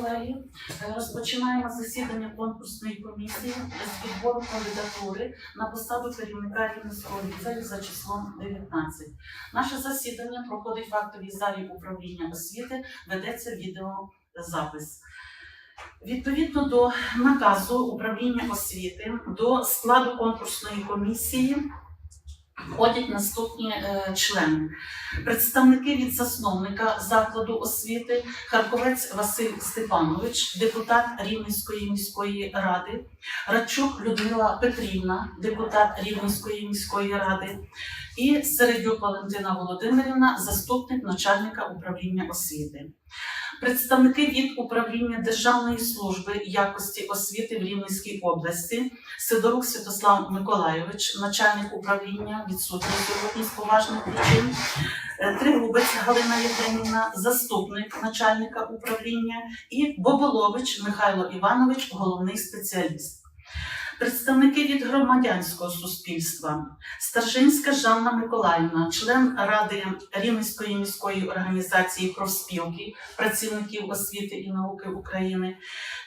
колеги, Е, розпочинаємо засідання конкурсної комісії з підбору кандидатури на посаду керівника Рівненського ліцею за числом 19. Наше засідання проходить в актовій залі управління освіти, ведеться відеозапис. Відповідно до наказу управління освіти до складу конкурсної комісії входять наступні е, члени. Представники від засновника закладу освіти Харковець Василь Степанович, депутат Рівненської міської ради, Радчук Людмила Петрівна, депутат Рівненської міської ради, і Середюк Валентина Володимирівна, заступник начальника управління освіти. Представники від управління Державної служби якості освіти в Рівненській області Сидорук Святослав Миколайович, начальник управління, відсутній сьогодні з поважних причин. Е, Тригубець Галина Євгенівна, заступник начальника управління, і Боболович Михайло Іванович, головний спеціаліст. Представники від громадянського суспільства. Старшинська Жанна Миколаївна, член Ради Рівненської міської організації профспілки працівників освіти і науки України,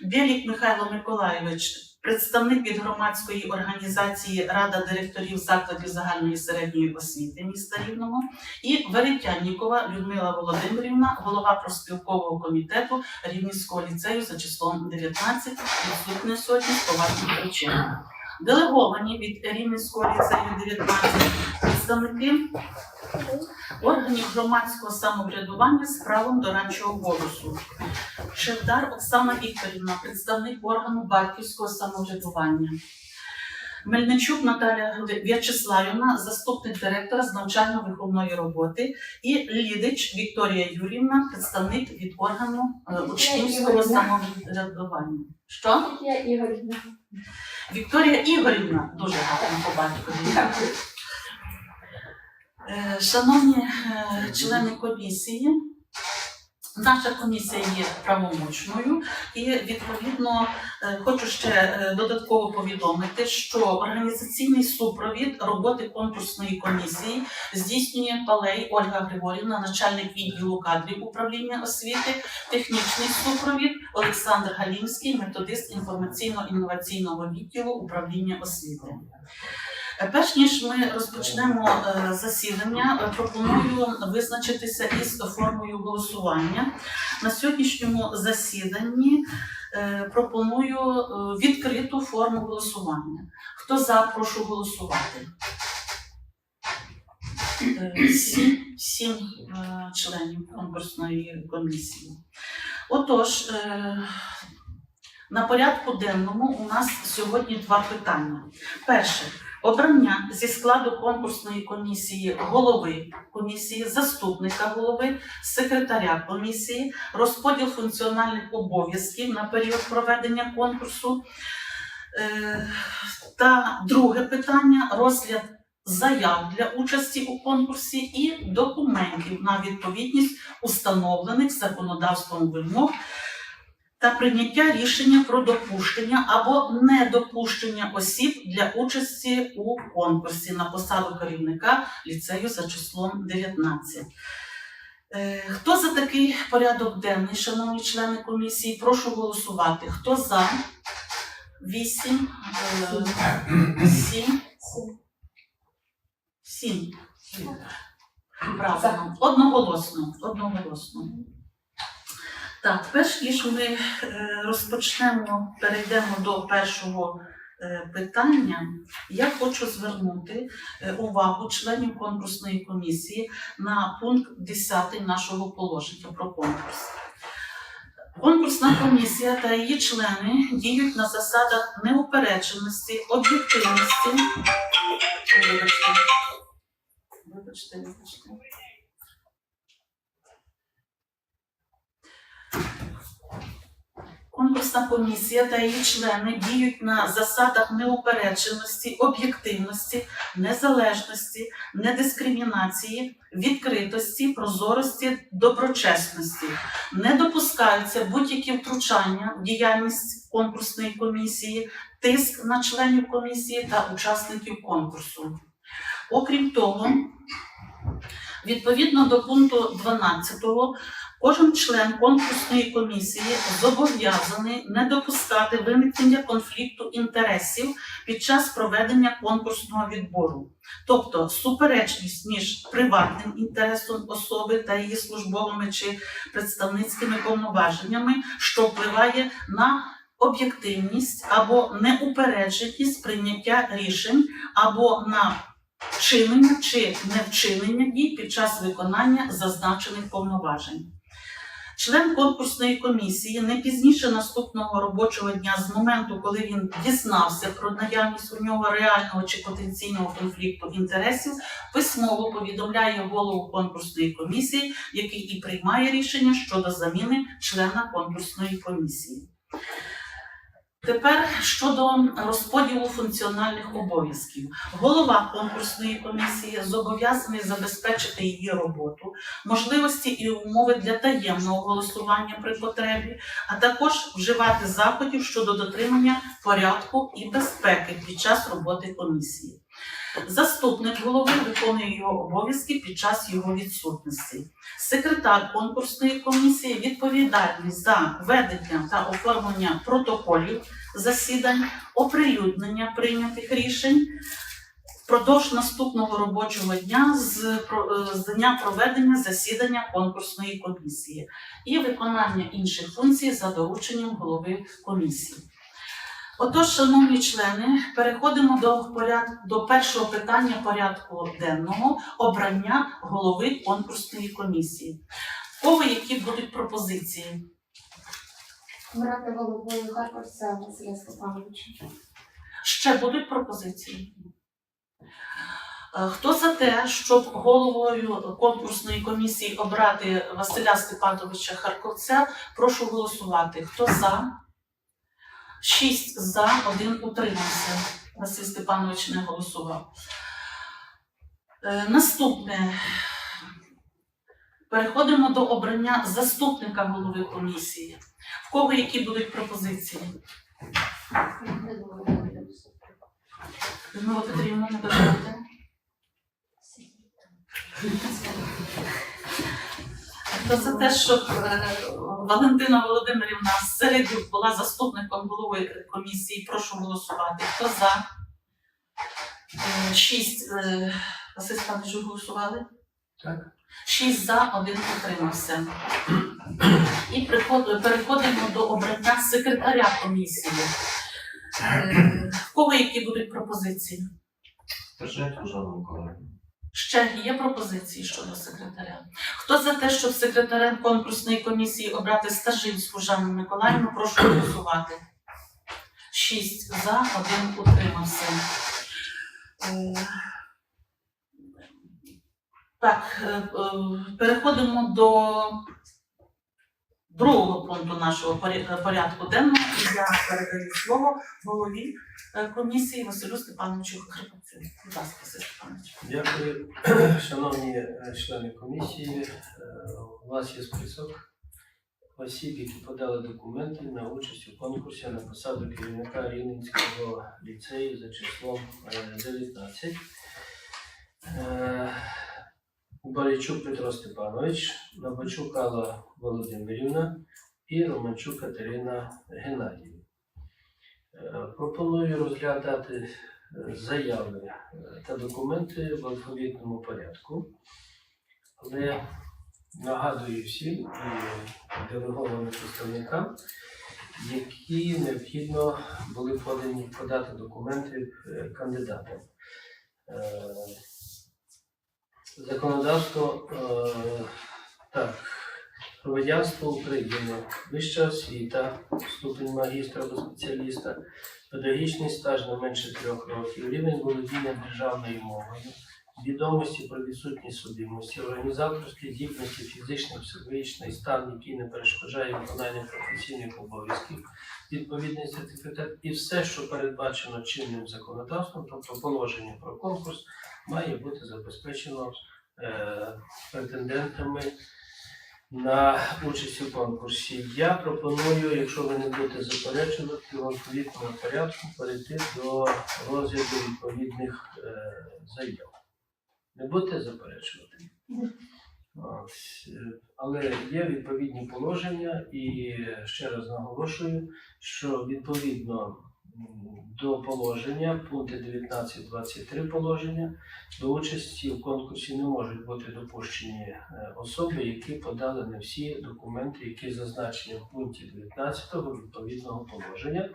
Білік Михайло Миколайович, представник від громадської організації Рада директорів закладів загальної середньої освіти міста Рівного, і Веретяннікова Людмила Володимирівна, голова профспілкового комітету Рівненського ліцею за числом 19, відсутня сотні з поважних причин. Делеговані від Рівненського ліцею 19 представники органів громадського самоврядування з правом дорадчого голосу. Шевдар Оксана Вікторівна, представник органу батьківського самоврядування. Мельничук Наталя В'ячеславівна, заступник директора з навчально-виховної роботи, і Лідич Вікторія Юрівна, представник від органу е, учнівського самоврядування. Що? Вікторія Ігорівна, дуже гарно по батькові. Е, Шановні е, члени комісії, наша комісія є правомочною і відповідно е, хочу ще додатково повідомити, що організаційний супровід роботи конкурсної комісії здійснює Палей Ольга Григорівна, начальник відділу кадрів управління освіти, технічний супровід Олександр Галімський, методист інформаційно-інноваційного відділу управління освіти. Перш ніж ми розпочнемо е, засідання, е, пропоную визначитися із формою голосування. На сьогоднішньому засіданні е, пропоную відкриту форму голосування. Хто за, прошу голосувати. Сім, сім членів конкурсної комісії. Отож, на порядку денному у нас сьогодні два питання. Перше обрання зі складу конкурсної комісії голови комісії, заступника голови, секретаря комісії, розподіл функціональних обов'язків на період проведення конкурсу. Е, Та друге питання розгляд заяв для участі у конкурсі і документів на відповідність установлених законодавством вимог та прийняття рішення про допущення або недопущення осіб для участі у конкурсі на посаду керівника ліцею за числом 19. Е, Хто за такий порядок денний, шановні члени комісії? Прошу голосувати. Хто за? Вісім, е, сім, сім. Правильно. Одноголосно. Одноголосно. Так, перш ніж ми е, розпочнемо, перейдемо до першого е, питання, я хочу звернути е, увагу членів конкурсної комісії на пункт 10 нашого положення про конкурс. Конкурсна комісія та її члени діють на засадах неупередженості, об'єктивності. Вибачте. Вибачте, вибачте. Конкурсна комісія та її члени діють на засадах неупередженості, об'єктивності, незалежності, недискримінації, відкритості, прозорості, доброчесності. Не допускаються будь-які втручання в діяльність конкурсної комісії, тиск на членів комісії та учасників конкурсу. Окрім того, відповідно до пункту 12 Кожен член конкурсної комісії зобов'язаний не допускати виникнення конфлікту інтересів під час проведення конкурсного відбору. Тобто суперечність між приватним інтересом особи та її службовими чи представницькими повноваженнями, що впливає на об'єктивність або неупередженість прийняття рішень або на вчинення чи невчинення дій під час виконання зазначених повноважень. Член конкурсної комісії не пізніше наступного робочого дня з моменту, коли він дізнався про наявність у нього реального чи потенційного конфлікту інтересів, письмово повідомляє голову конкурсної комісії, який і приймає рішення щодо заміни члена конкурсної комісії. Тепер щодо розподілу функціональних обов'язків. Голова конкурсної комісії зобов'язаний забезпечити її роботу, можливості і умови для таємного голосування при потребі, а також вживати заходів щодо дотримання порядку і безпеки під час роботи комісії. Заступник голови виконує його обов'язки під час його відсутності. Секретар конкурсної комісії відповідальний за ведення та оформлення протоколів засідань, оприлюднення прийнятих рішень впродовж наступного робочого дня з, е, дня проведення засідання конкурсної комісії і виконання інших функцій за дорученням голови комісії. Отож, шановні члени, переходимо до поряд... до першого питання порядку денного обрання голови конкурсної комісії. Кого які будуть пропозиції? Обрати головою Харківця Василя Степановича. Ще будуть пропозиції? Хто за те, щоб головою конкурсної комісії обрати Василя Степановича Харковця, прошу голосувати. Хто за? Шість за, один утримався. Василь Степанович не голосував. Е, Наступне. Переходимо до обрання заступника голови комісії. В кого які будуть пропозиції? Людмила Петрівна, не бажаєте? Хто за те, щоб е, Валентина Володимирівна Середюк була заступником голови комісії, прошу голосувати. Хто за? Е, Шість. е, Василь Степанович, ви голосували? Так. Шість за, один утримався. І переходимо до обрання секретаря комісії. Е, В кого які будуть пропозиції? Держать Жанна Миколаївна. Ще є пропозиції щодо секретаря. Хто за те, щоб секретарем конкурсної комісії обрати Стажинську Жанну Миколаївну, прошу голосувати. Шість за, один утримався. Е, Так, е, е, переходимо до другого пункту нашого поря- порядку денного. І я передаю слово голові е, комісії Василю Степановичу Хрипацю. Будь ласка, Василь Степанович. Дякую, шановні е, члени комісії. Е, У вас є список осіб, які подали документи на участь у конкурсі на посаду керівника Рівненського ліцею за числом е, 19. Е, Петро Степанович, Набачук Алла Володимирівна і Романчук Катерина Геннадіївна. Е, Пропоную розглядати е, заяви е, та документи в алфавітному порядку. Але нагадую всім і делегованим представникам, які необхідно були подані подати документи кандидатам. Законодавство е, так, громадянство України, вища освіта, ступень магістра або спеціаліста, педагогічний стаж не менше трьох років, рівень володіння державною мовою, відомості про відсутність судимості, організаторські здібності, фізичний, психологічний стан, який не перешкоджає виконанню професійних обов'язків, відповідний сертифікат і все, що передбачено чинним законодавством, тобто положення про конкурс, має бути забезпечено е, претендентами на участь у конкурсі. Я пропоную, якщо ви не будете заперечувати, в відповідному порядку перейти до розгляду відповідних е, заяв. Не будете заперечувати? Е, Але є відповідні положення, і ще раз наголошую, що відповідно до положення, пункти 19-23 положення, до участі в конкурсі не можуть бути допущені е, особи, які подали не всі документи, які зазначені в пункті 19 відповідного положення,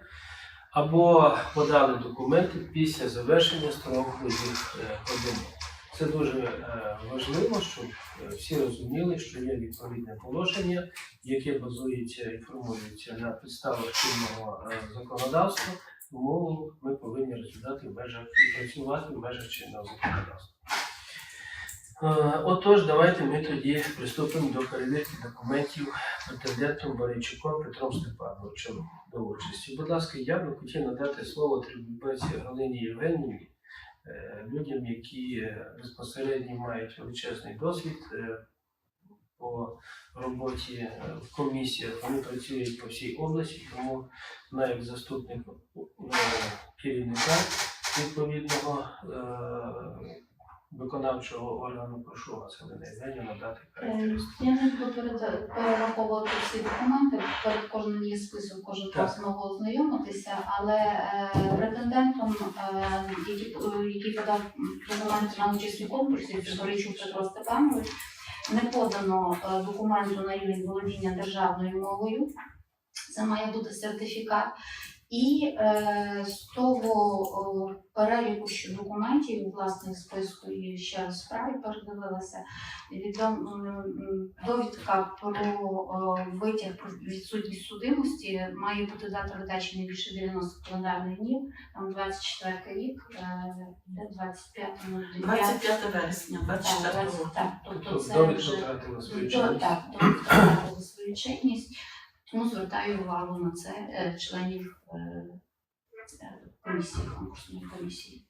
або подали документи після завершення строку їх е, подання. Це дуже е, важливо, щоб е, всі розуміли, що є відповідне положення, яке базується і формується на підставах чинного е, законодавства, тому ми повинні розглядати в межах і працювати в межах чинного законодавства. Е, Отож, давайте ми тоді приступимо до перевірки документів претендентом Борейчуком Петром Степановичем до участі. Будь ласка, я би хотів надати слово Трибубеці Галині Євгенівні, е, людям, які е, безпосередньо мають величезний досвід по роботі е, в комісіях. Вони працюють по всій області, тому як заступник е, керівника відповідного е, виконавчого органу прошу вас, Галина Євгенівна, надати Е, характеристику. Я не буду перераховувати всі документи, перед кожним є список, кожен раз змогу ознайомитися, але е, претендентом, е, який, е, подав документи на участь у конкурсі, це Боричук Петро Степанович, не подано е, документу на рівень володіння державною мовою. Це має бути сертифікат. І е, з того о, переліку що документів, власне, списку і ще справі передивилася, відом, м, довідка про о, витяг про відсутність судимості має бути дата видачі не більше 90 календарних днів, там 24 рік, е, де 25 ну, 25 вересня, так, 24 року. 20, так, тобто Тобто це довідка вже втратила свою чинність. так, довідка втратила свою чинність, тому звертаю увагу на це е, членів е, е, комісії, конкурсної комісії.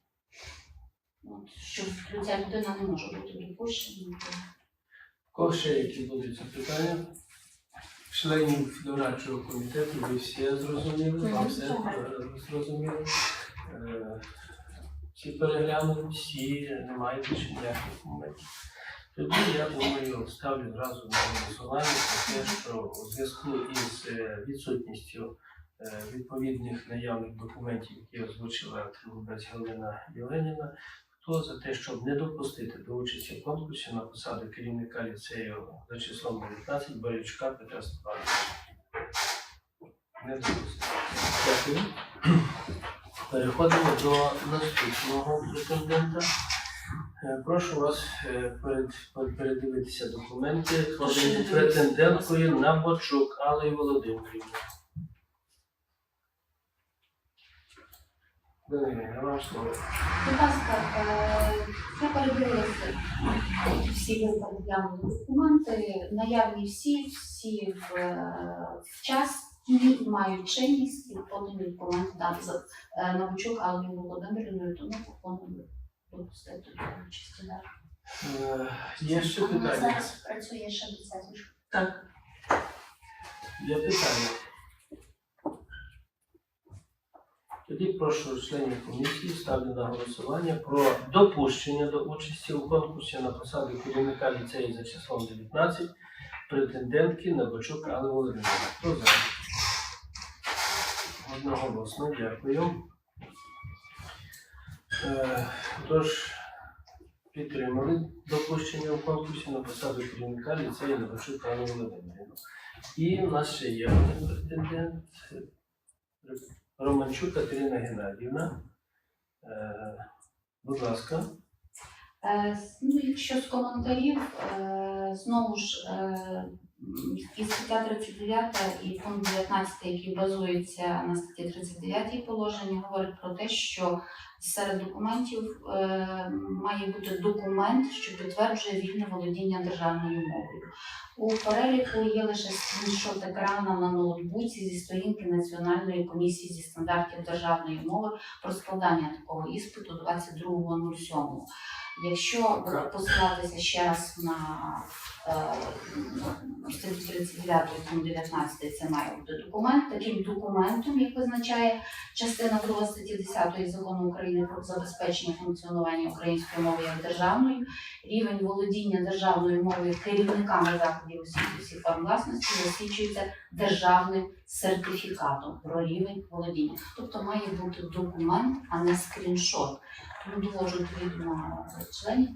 От, що ця людина не може бути допущена. ще які будуть запитання? Членів дорадчого комітету ви всі зрозуміли, вам все. Е, Всі переглянули, всі немає більше ніяких моментів. Тоді я думаю, ставлю зразу на голосування про те, що у зв'язку із е, відсутністю е, відповідних наявних документів, які озвучила Трибубець Галина Єленіна, Хто за те, щоб не допустити до участі в конкурсі на посаду керівника ліцею за числом 19 Борячука Петра Степановича? Не допустити. Дякую. Переходимо до наступного претендента. Е, Прошу вас е, перед, перед- передивитися документи подані претенденткою Набочук Аллою Володимирівною. Данилина. Будь ласка, е, я передивилася всі ви документи, наявні всі, всі в, е, в час і мають чинність і подані документи е, Набучук Аллою Володимирівною, тому пропоную участі. далі. Е, Є ще питання? зараз працює ще до. Так, Є питання. Тоді прошу членів комісії ставлю на голосування про допущення до участі у конкурсі на посаду керівника ліцею за числом 19 претендентки Набочук Алли Володимирівни. Хто за? Одноголосно, дякую. Е, Тож, підтримали допущення у конкурсі на посаду керівника ліцею Набочук Алли Володимирівни. І у нас ще є один претендент. Романчук Катерина Геннадівна. Е, будь ласка. Е, Ну, якщо з коментарів, знову ж і стаття 39 і пункт 19, який базується на статті 39 положення, говорить про те, що серед документів е, має бути документ, що підтверджує вільне володіння державною мовою. У переліку є лише скріншот екрана на ноутбуці зі сторінки Національної комісії зі стандартів державної мови про складання такого іспиту 22.07. Якщо посилатися ще раз на е, статтю 39 пункт 19, це має бути документ. Таким документом, як визначає частина 2 статті 10 закону України про забезпечення функціонування української мови як державної, рівень володіння державною мовою керівниками закладів освіти всіх форм власності засвідчується державним сертифікатом про рівень володіння. Тобто має бути документ, а не скріншот. Тому довожу членів,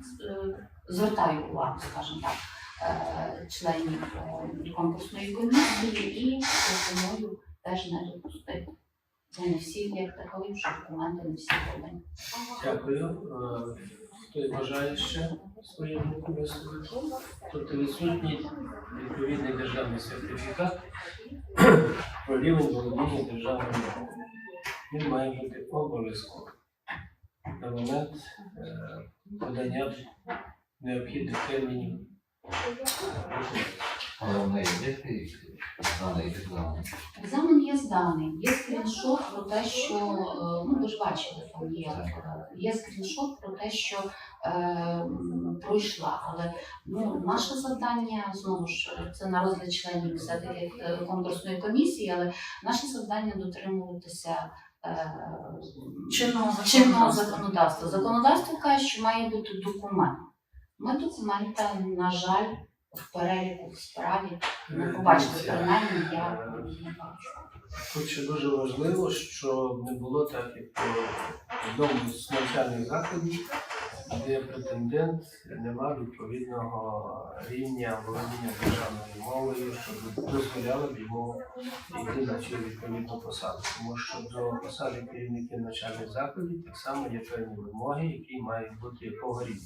звертаю увагу, скажімо так, е, членів е, конкурсної комісії і пропоную теж не допустити. Не всі як такові, що документи не всі подані. Дякую. Е, Хто бажає ще думки висловити? Тобто відсутній відповідний державний сертифікат про володіння державною мовою. Він має бути обов'язково на момент е, подання необхідних термінів. Але в неї є такий даний екзамен. Екзамен є зданий, є скріншот про те, що е, ну ви ж бачили, там є, е, є скріншот про те, що е, пройшла. Але ну, наше завдання знову ж це на розгляд членів все-таки конкурсної комісії, але наше завдання дотримуватися. Е, Чинного законодавства. законодавства. Законодавство каже, що має бути документ. Ми документа, на жаль, в переліку в справі не побачили. Принаймні я е, не бачу. Хоч дуже важливо, що не було так, як в одному з навчальних закладів, де претендент не мав відповідного рівня володіння державною мовою, що дозволяло б йому йти на цю відповідну посаду. Тому що до посади керівників навчальних закладів так само є певні вимоги, які мають бути якого рівня.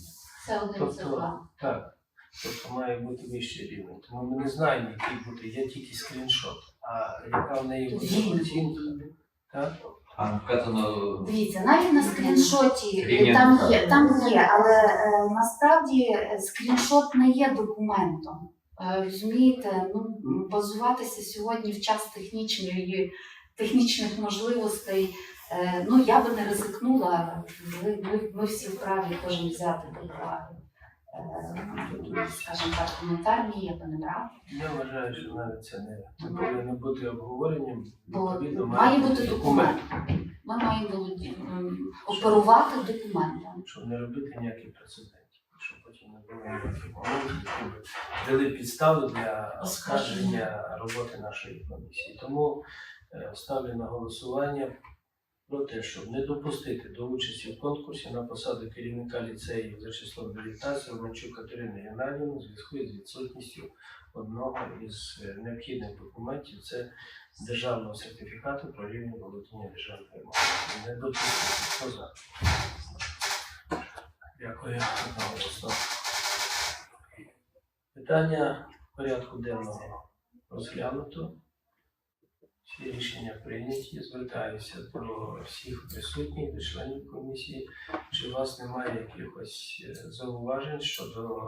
Це один Тобто, так, тобто має бути вищий рівень. Тому ми не знаємо, який буде, є тільки скріншот, а яка в неї буде оцінка. Вказано Дивіться, навіть на скріншоті Рівня там є, там є, але е, насправді е, скріншот не є документом. Е, Розумієте, ну базуватися сьогодні в час технічної технічних можливостей. е, Ну я би не ризикнула. Ми, ми всі вправі кожен взяти до уваги. Е, Скажімо так, коментар мій я би не брала. Я вважаю, що навіть це не, не повинно бути обговоренням. Бо Відповідно, має бути документ. Ми маємо оперувати документом. Щоб не робити ніяких прецедентів, щоб потім не було ніяких моментів, які дали підстави для оскарження роботи нашої комісії. Тому е, ставлю на голосування про те, щоб не допустити до участі в конкурсі на посаду керівника ліцею за числом 19 Романчук Катерини Геннадіївни в зв'язку із відсутністю одного із е, необхідних документів це державного сертифікату про рівень володіння державною мовою. Не допустити. Хто за? Дякую. Питання порядку денного розглянуто. Рішення прийняті. Звертаюся до всіх присутніх, до членів комісії. Чи у вас немає якихось е, зауважень щодо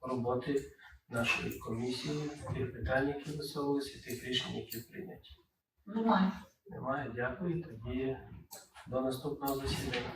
роботи нашої комісії, тих питань, які висловилися, тих рішень, які прийняті? Немає. Немає, дякую. Тоді до наступного засідання.